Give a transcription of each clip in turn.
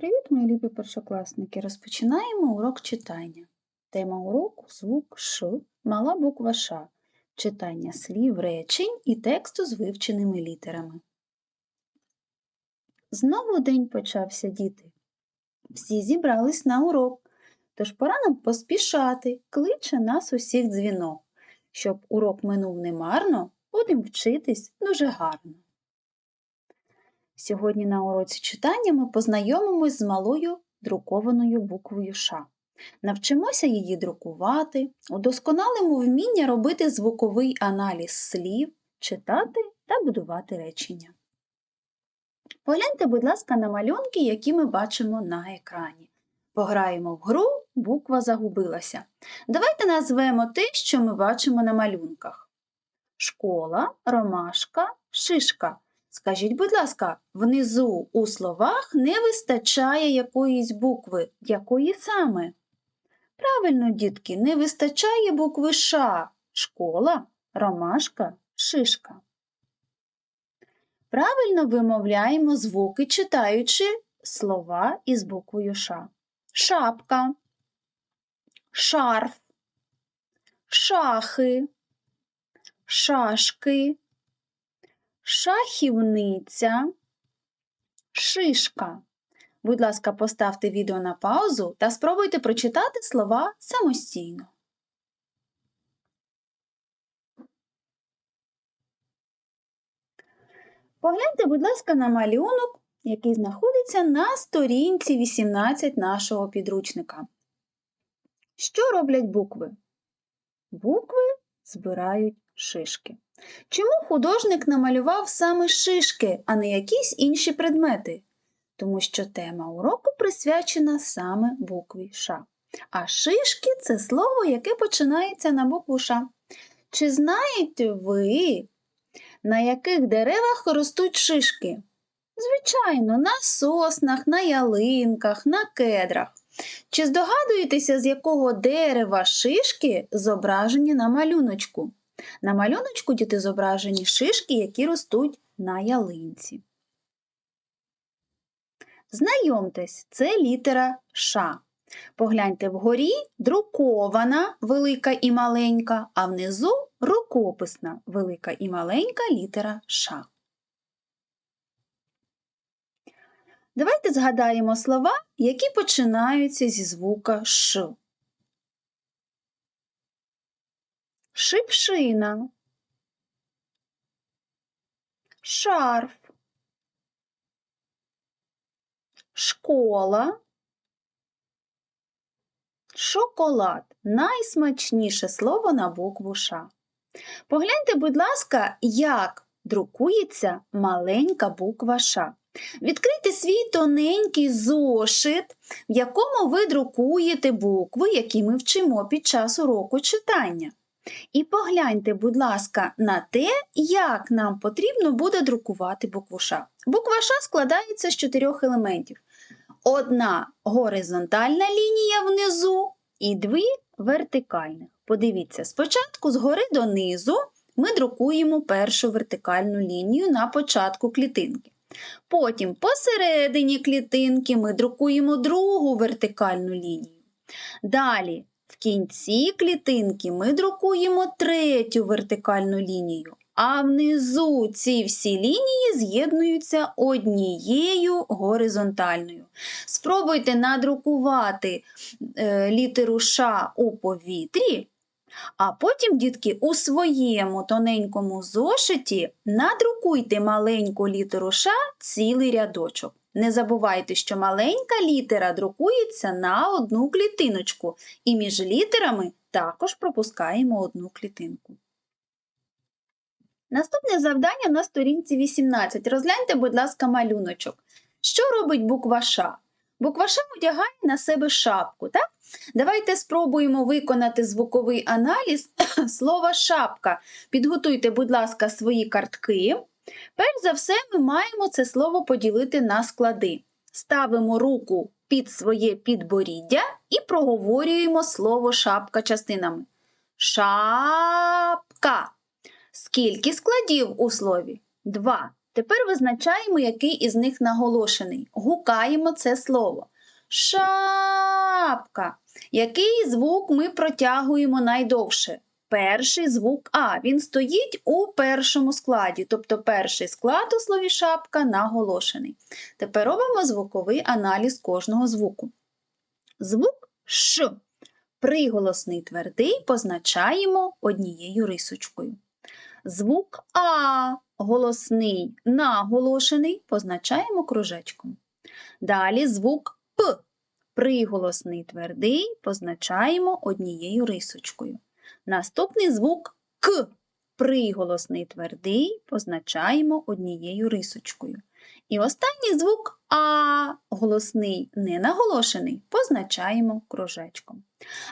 Привіт, мої любі першокласники! Розпочинаємо урок читання. Тема уроку звук Ш, мала буква Ш, читання слів, речень і тексту з вивченими літерами. Знову день почався, діти. Всі зібрались на урок, тож пора нам поспішати, кличе нас усіх дзвінок. Щоб урок минув немарно, будемо вчитись дуже гарно. Сьогодні на уроці читання ми познайомимось з малою друкованою буквою Ш. Навчимося її друкувати, удосконалимо вміння робити звуковий аналіз слів, читати та будувати речення. Погляньте, будь ласка, на малюнки, які ми бачимо на екрані. Пограємо в гру, буква загубилася. Давайте назвемо те, що ми бачимо на малюнках. Школа, ромашка, шишка. Скажіть, будь ласка, внизу у словах не вистачає якоїсь букви. Якої саме? Правильно, дітки, не вистачає букви Ш. Школа, ромашка, шишка. Правильно вимовляємо звуки, читаючи слова із буквою Ш. Шапка, шарф, шахи, шашки шахівниця, шишка. Будь ласка, поставте відео на паузу та спробуйте прочитати слова самостійно. Погляньте, будь ласка, на малюнок, який знаходиться на сторінці 18 нашого підручника. Що роблять букви? Букви збирають шишки. Чому художник намалював саме шишки, а не якісь інші предмети? Тому що тема уроку присвячена саме букві Ш. А шишки це слово, яке починається на букву Ш. Чи знаєте ви, на яких деревах ростуть шишки? Звичайно, на соснах, на ялинках, на кедрах. Чи здогадуєтеся, з якого дерева шишки зображені на малюночку? На малюночку діти зображені шишки, які ростуть на ялинці. Знайомтесь, це літера Ш. Погляньте вгорі друкована велика і маленька, а внизу рукописна велика і маленька літера Ш. Давайте згадаємо слова, які починаються зі звука Ш. шипшина, шарф, школа, шоколад найсмачніше слово на букву Ш. Погляньте, будь ласка, як друкується маленька буква Ш. Відкрийте свій тоненький зошит, в якому ви друкуєте букви, які ми вчимо під час уроку читання. І погляньте, будь ласка, на те, як нам потрібно буде друкувати букву Ш. Буква Ш складається з чотирьох елементів. Одна горизонтальна лінія внизу і дві вертикальних. Подивіться, спочатку згори донизу ми друкуємо першу вертикальну лінію на початку клітинки. Потім посередині клітинки ми друкуємо другу вертикальну лінію. Далі кінці клітинки ми друкуємо третю вертикальну лінію, а внизу ці всі лінії з'єднуються однією горизонтальною. Спробуйте надрукувати е, літеру Ш у повітрі. А потім, дітки, у своєму тоненькому зошиті надрукуйте маленьку літеру Ш цілий рядочок. Не забувайте, що маленька літера друкується на одну клітиночку, і між літерами також пропускаємо одну клітинку. Наступне завдання на сторінці 18. Розгляньте, будь ласка, малюночок. Що робить буква Ш? Буква Ш одягає на себе шапку. так? Давайте спробуємо виконати звуковий аналіз слова шапка. Підготуйте, будь ласка, свої картки. Перш за все, ми маємо це слово поділити на склади. Ставимо руку під своє підборіддя і проговорюємо слово шапка частинами. Шапка. Скільки складів у слові? Два. Тепер визначаємо, який із них наголошений. Гукаємо це слово. Шапка. Який звук ми протягуємо найдовше? Перший звук А. Він стоїть у першому складі, тобто перший склад у слові шапка наголошений. Тепер робимо звуковий аналіз кожного звуку. Звук Ш. Приголосний твердий позначаємо однією рисочкою. Звук А голосний наголошений позначаємо кружечком. Далі звук П. Приголосний твердий позначаємо однією рисочкою. Наступний звук К. Приголосний твердий позначаємо однією рисочкою. І останній звук А, голосний ненаголошений, позначаємо кружечком.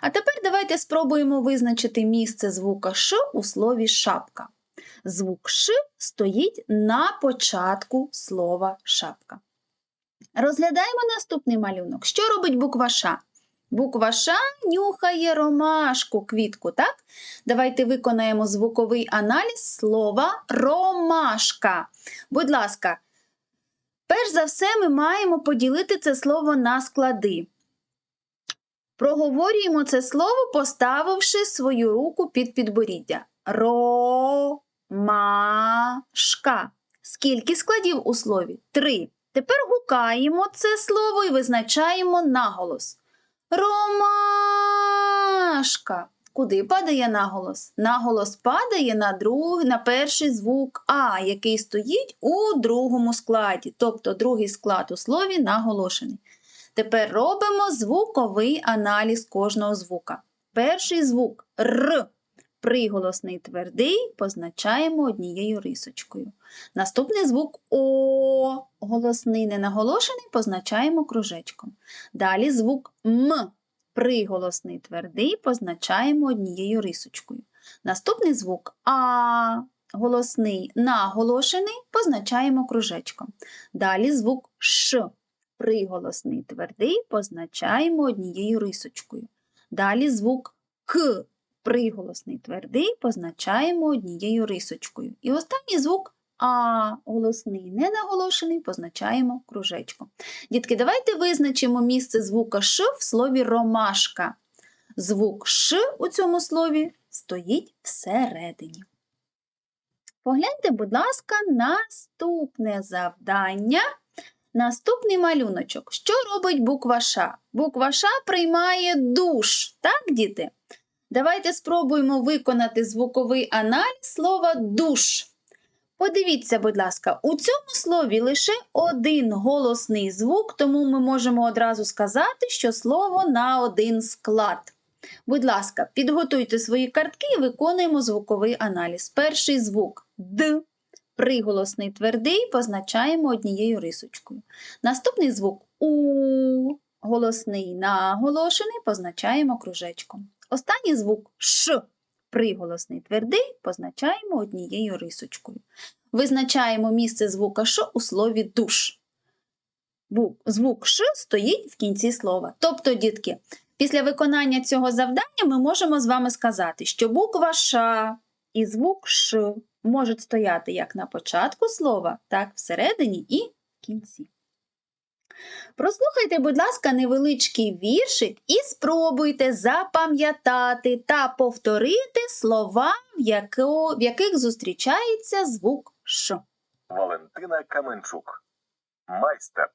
А тепер давайте спробуємо визначити місце звука Ш у слові шапка. Звук Ш стоїть на початку слова шапка. Розглядаємо наступний малюнок. Що робить буква Ш? Буква Ш нюхає ромашку, квітку, так? Давайте виконаємо звуковий аналіз слова ромашка. Будь ласка, перш за все ми маємо поділити це слово на склади. Проговорюємо це слово, поставивши свою руку під підборіддя. Ромашка. Скільки складів у слові? Три. Тепер гукаємо це слово і визначаємо наголос. Ромашка. Куди падає наголос? Наголос падає на друг, на перший звук А, який стоїть у другому складі, тобто другий склад у слові наголошений. Тепер робимо звуковий аналіз кожного звука. Перший звук Р. Приголосний твердий позначаємо однією рисочкою. Наступний звук О. Голосний ненаголошений позначаємо кружечком. Далі звук М. Приголосний твердий позначаємо однією рисочкою. Наступний звук А. Голосний наголошений позначаємо кружечком. Далі звук Ш. Приголосний твердий позначаємо однією рисочкою. Далі звук К. Приголосний твердий позначаємо однією рисочкою. І останній звук А. Голосний ненаголошений позначаємо кружечком. Дітки, давайте визначимо місце звука Ш в слові ромашка. Звук Ш у цьому слові стоїть всередині. Погляньте, будь ласка, наступне завдання. Наступний малюночок. Що робить буква Ш? Буква Ш приймає душ. Так, діти? Давайте спробуємо виконати звуковий аналіз слова душ. Подивіться, будь ласка, у цьому слові лише один голосний звук, тому ми можемо одразу сказати, що слово на один склад. Будь ласка, підготуйте свої картки і виконуємо звуковий аналіз. Перший звук Д. Приголосний твердий позначаємо однією рисочкою. Наступний звук У. Голосний наголошений позначаємо кружечком. Останній звук Ш. Приголосний твердий позначаємо однією рисочкою. Визначаємо місце звука Ш у слові душ. Звук Ш стоїть в кінці слова. Тобто, дітки, після виконання цього завдання ми можемо з вами сказати, що буква Ш і звук Ш можуть стояти як на початку слова, так всередині і в кінці. Прослухайте, будь ласка, невеличкий віршик і спробуйте запам'ятати та повторити слова, в, яко, в яких зустрічається звук Ш. Валентина Каменчук. Майстер.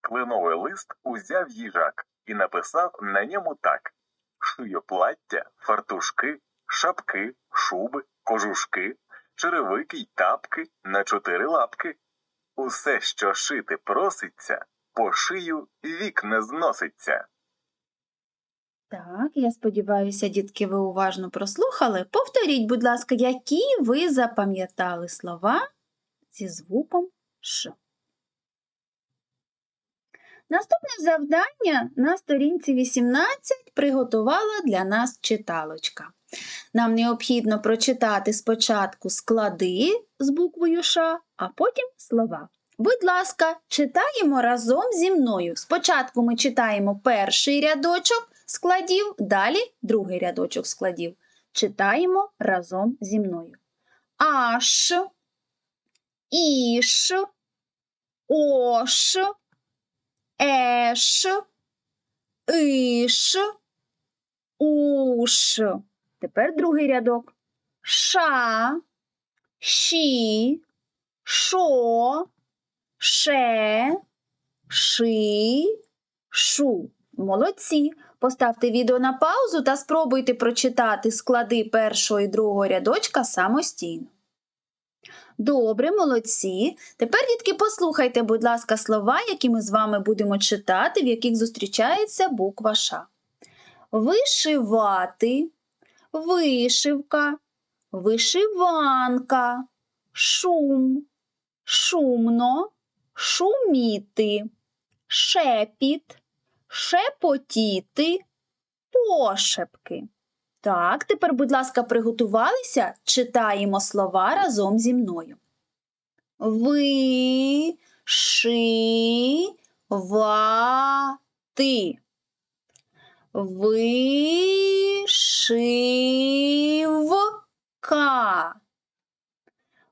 Клиновий лист узяв їжак і написав на ньому так: шию плаття, фартушки, шапки, шуби, кожушки, черевики й тапки на чотири лапки. Усе, що шити проситься, по шию вік не зноситься. Так, я сподіваюся, дітки, ви уважно прослухали. Повторіть, будь ласка, які ви запам'ятали слова зі звуком Ш. Наступне завдання на сторінці 18 приготувала для нас читалочка. Нам необхідно прочитати спочатку склади з буквою Ш, а потім слова. Будь ласка, читаємо разом зі мною. Спочатку ми читаємо перший рядочок складів, далі другий рядочок складів. Читаємо разом зі мною. Аш, іш, ош, еш, іш, уш. Тепер другий рядок. Ша, щі, шо, ше, ши, шу. Молодці. Поставте відео на паузу та спробуйте прочитати склади першого і другого рядочка самостійно. Добре, молодці. Тепер, дітки, послухайте, будь ласка, слова, які ми з вами будемо читати, в яких зустрічається буква Ш. Вишивати, вишивка, вишиванка, шум, шумно, шуміти, шепіт, шепотіти, пошепки. Так, тепер, будь ласка, приготувалися, читаємо слова разом зі мною. Вишивати. Вишивка.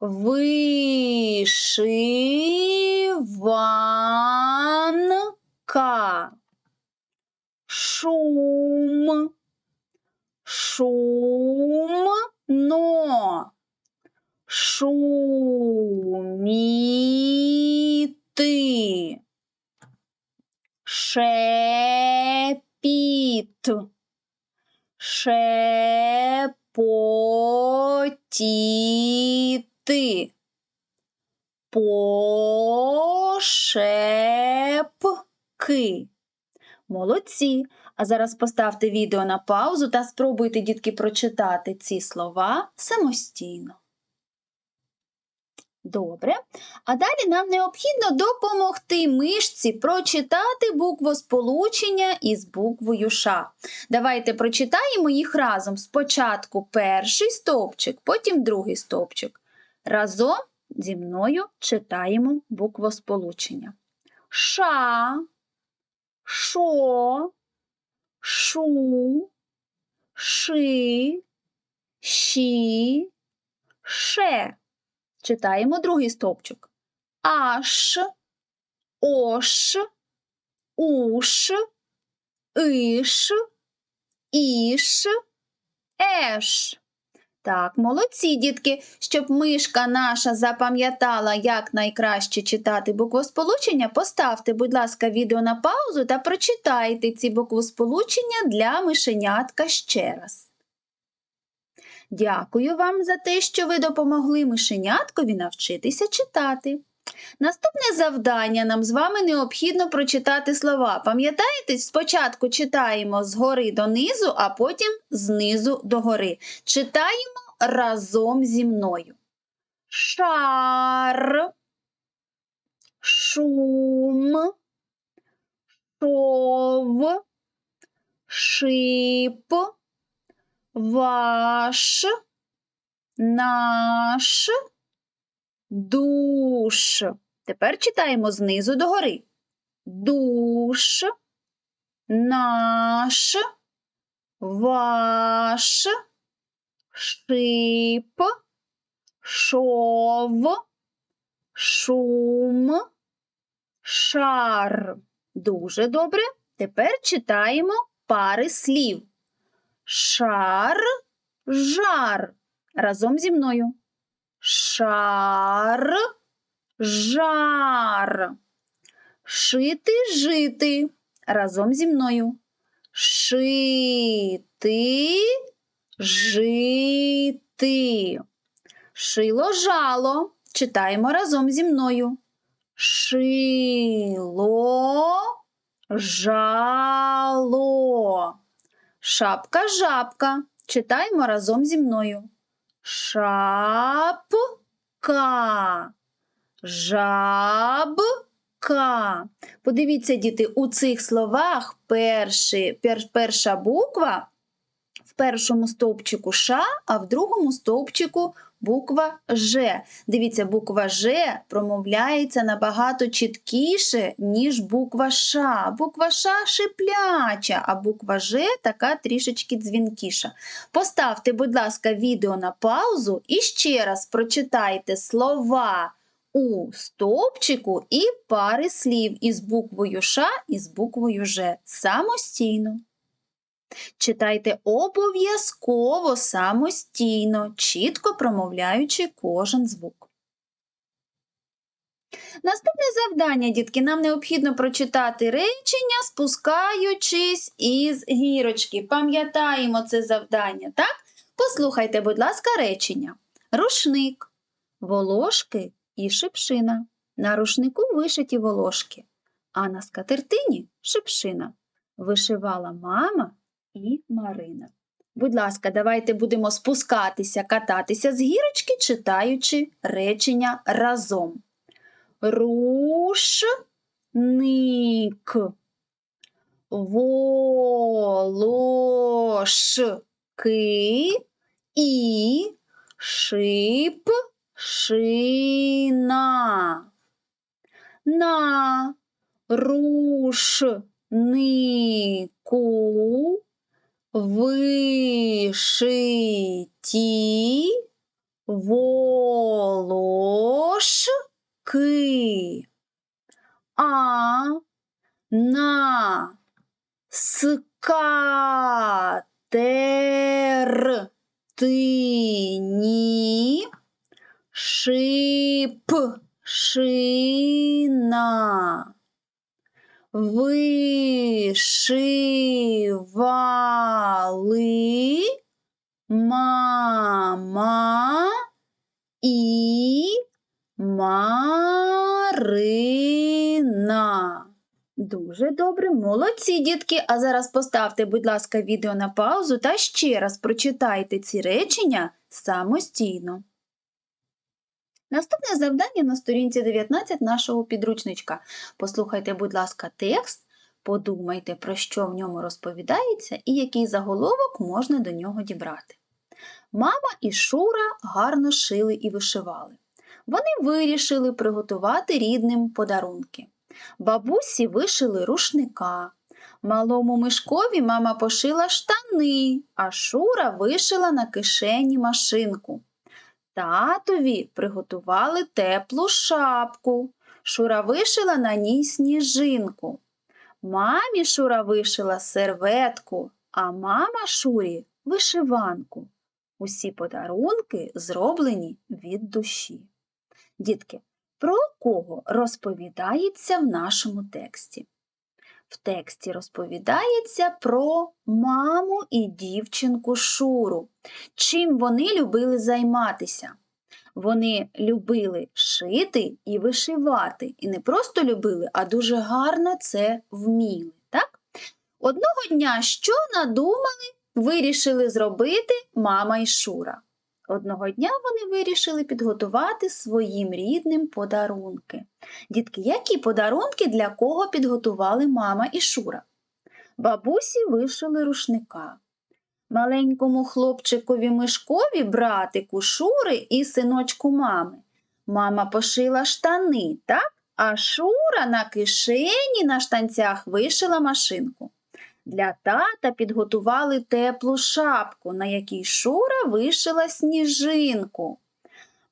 Вишиванка. Шум. Шумно. Шуміти. Шепіт. Шепотіти. Пошепки. Молодці. А зараз поставте відео на паузу та спробуйте, дітки, прочитати ці слова самостійно. Добре. А далі нам необхідно допомогти мишці прочитати буквосполучення із буквою Ш. Давайте прочитаємо їх разом. Спочатку перший стовпчик, потім другий стовпчик. Разом зі мною читаємо буквосполучення. Ша, шо, шу, ши, щі, ше. Читаємо другий стовпчик. Аш, ош, уш, іш, іш, еш. Так, молодці, дітки, щоб мишка наша запам'ятала, як найкраще читати буквосполучення, поставте, будь ласка, відео на паузу та прочитайте ці буквосполучення для мишенятка ще раз. Дякую вам за те, що ви допомогли мишеняткові навчитися читати. Наступне завдання нам з вами необхідно прочитати слова. Пам'ятаєте, спочатку читаємо згори донизу, а потім знизу догори. Читаємо разом зі мною. Шар, шум, шов, шип, ваш, наш, душ. Тепер читаємо знизу догори. Душ, наш, ваш, шип, шов, шум, шар. Дуже добре. Тепер читаємо пари слів. Шар, жар. Разом зі мною. Шар, жар. Шити, жити. Разом зі мною. Шити, жити. Шило, жало. Читаємо разом зі мною. Шило, жало. Шапка, жабка. Читаємо разом зі мною. Шапка. Жабка. Подивіться, діти, у цих словах перші, пер, перша буква першому стовпчику Ш, а в другому стовпчику буква Ж. Дивіться, буква Ж промовляється набагато чіткіше, ніж буква Ш. Буква Ш шипляча, а буква Ж така трішечки дзвінкіша. Поставте, будь ласка, відео на паузу і ще раз прочитайте слова у стовпчику і пари слів із буквою Ш і з буквою Ж самостійно. Читайте обов'язково самостійно, чітко промовляючи кожен звук. Наступне завдання, дітки, нам необхідно прочитати речення, спускаючись із гірочки. Пам'ятаємо це завдання, так? Послухайте, будь ласка, речення. Рушник, волошки і шипшина. На рушнику вишиті волошки, а на скатертині шипшина. Вишивала мама і Марина. Будь ласка, давайте будемо спускатися, кататися з гірочки, читаючи речення разом. Рушник, волошки і шипшина. На рушнику вишиті волошки, а на скатертині шипшина. Вишивали мама і Марина. Дуже добре, молодці, дітки. А зараз поставте, будь ласка, відео на паузу та ще раз прочитайте ці речення самостійно. Наступне завдання на сторінці 19 нашого підручничка. Послухайте, будь ласка, текст, подумайте, про що в ньому розповідається і який заголовок можна до нього дібрати. Мама і Шура гарно шили і вишивали. Вони вирішили приготувати рідним подарунки. Бабусі вишили рушника. Малому мишкові мама пошила штани, а Шура вишила на кишені машинку. Татові приготували теплу шапку. Шура вишила на ній сніжинку. Мамі Шура вишила серветку, а мама Шурі вишиванку. Усі подарунки зроблені від душі. Дітки, про кого розповідається в нашому тексті? В тексті розповідається про маму і дівчинку Шуру. Чим вони любили займатися? Вони любили шити і вишивати. І не просто любили, а дуже гарно це вміли. Так? Одного дня, що надумали, вирішили зробити мама і Шура. Одного дня вони вирішили підготувати своїм рідним подарунки. Дітки, які подарунки для кого підготували мама і Шура? Бабусі вишили рушника. Маленькому хлопчикові Мишкові, братику Шури і синочку мами. Мама пошила штани, так? А Шура на кишені на штанцях вишила машинку. Для тата підготували теплу шапку, на якій Шура вишила сніжинку.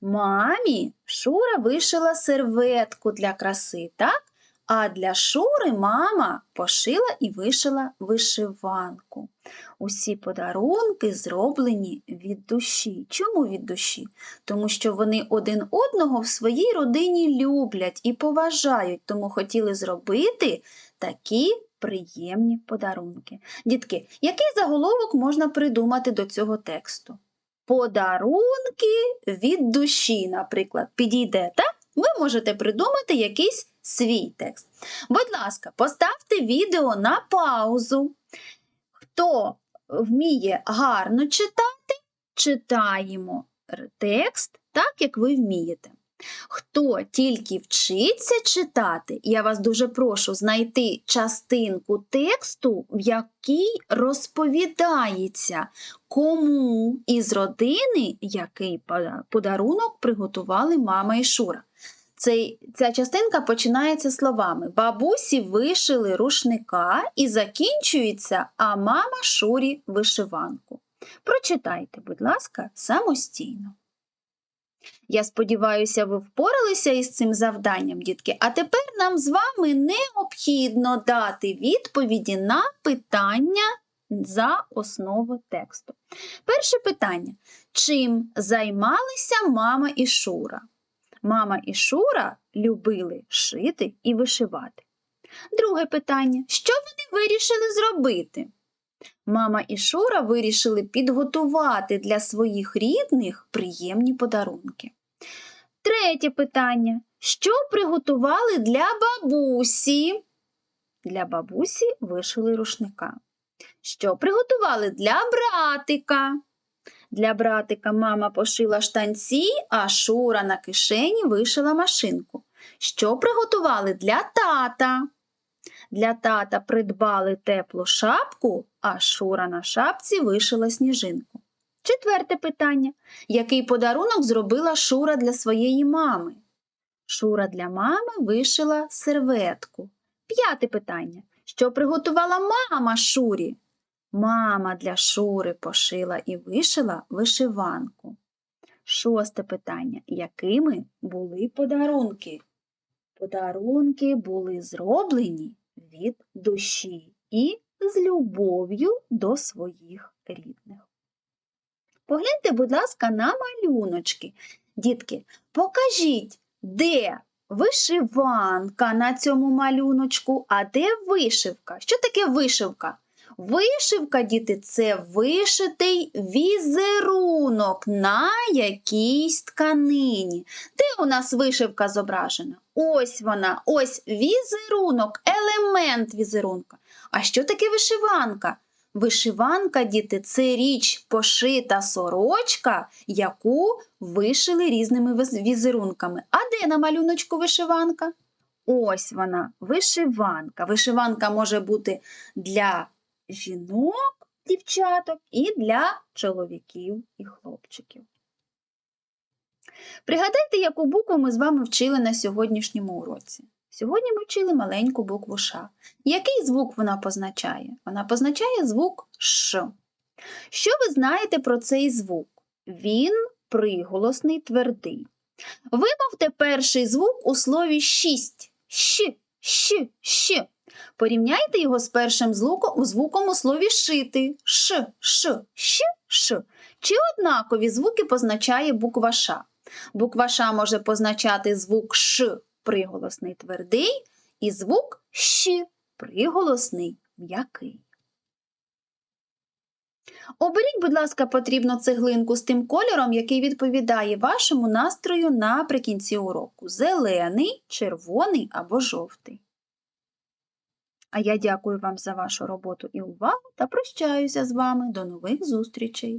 Мамі Шура вишила серветку для краси, так? А для Шури мама пошила і вишила вишиванку. Усі подарунки зроблені від душі. Чому від душі? Тому що вони один одного в своїй родині люблять і поважають, тому хотіли зробити такі приємні подарунки. Дітки, який заголовок можна придумати до цього тексту? Подарунки від душі, наприклад, підійде, так? Ви можете придумати якийсь свій текст. Будь ласка, поставте відео на паузу. Хто вміє гарно читати, читаємо текст так, як ви вмієте. Хто тільки вчиться читати, я вас дуже прошу знайти частинку тексту, в якій розповідається, кому із родини який подарунок приготували мама і Шура. Цей, ця частинка починається словами Бабусі вишили рушника і закінчується, а мама Шурі вишиванку. Прочитайте, будь ласка, самостійно. Я сподіваюся, ви впоралися із цим завданням, дітки. А тепер нам з вами необхідно дати відповіді на питання за основу тексту. Перше питання: чим займалися мама і Шура? Мама і Шура любили шити і вишивати. Друге питання: що вони вирішили зробити? Мама і Шура вирішили підготувати для своїх рідних приємні подарунки. Третє питання: що приготували для бабусі? Для бабусі вишили рушника. Що приготували для братика? Для братика мама пошила штанці, а Шура на кишені вишила машинку. Що приготували для тата? Для тата придбали теплу шапку, а Шура на шапці вишила сніжинку. Четверте питання. Який подарунок зробила Шура для своєї мами? Шура для мами вишила серветку. П'яте питання. Що приготувала мама Шурі? Мама для Шури пошила і вишила вишиванку. Шосте питання. Якими були подарунки? Подарунки були зроблені від душі і з любов'ю до своїх рідних. Погляньте, будь ласка, на малюночки. Дітки, покажіть, де вишиванка на цьому малюночку, а де вишивка? Що таке вишивка? Вишивка, діти, це вишитий візерунок на якійсь тканині. Де у нас вишивка зображена? Ось вона, ось візерунок, елемент візерунка. А що таке вишиванка? Вишиванка, діти, це річ пошита сорочка, яку вишили різними візерунками. А де на малюночку вишиванка? Ось вона, вишиванка. Вишиванка може бути для жінок, дівчаток і для чоловіків і хлопчиків. Пригадайте, яку букву ми з вами вчили на сьогоднішньому уроці. Сьогодні ми вчили маленьку букву Ш. Який звук вона позначає? Вона позначає звук Ш. Що ви знаєте про цей звук? Він приголосний твердий. Вимовте перший звук у слові шість. Щ, щ, щ. Порівняйте його з першим звуком, у слові шити. Ш, ш, щ, ш. Чи однакові звуки позначає буква Ш? Буква Ш може позначати звук Ш приголосний твердий і звук Щ приголосний м'який. Оберіть, будь ласка, потрібну цеглинку з тим кольором, який відповідає вашому настрою наприкінці уроку: зелений, червоний або жовтий. А я дякую вам за вашу роботу і увагу та прощаюся з вами. До нових зустрічей!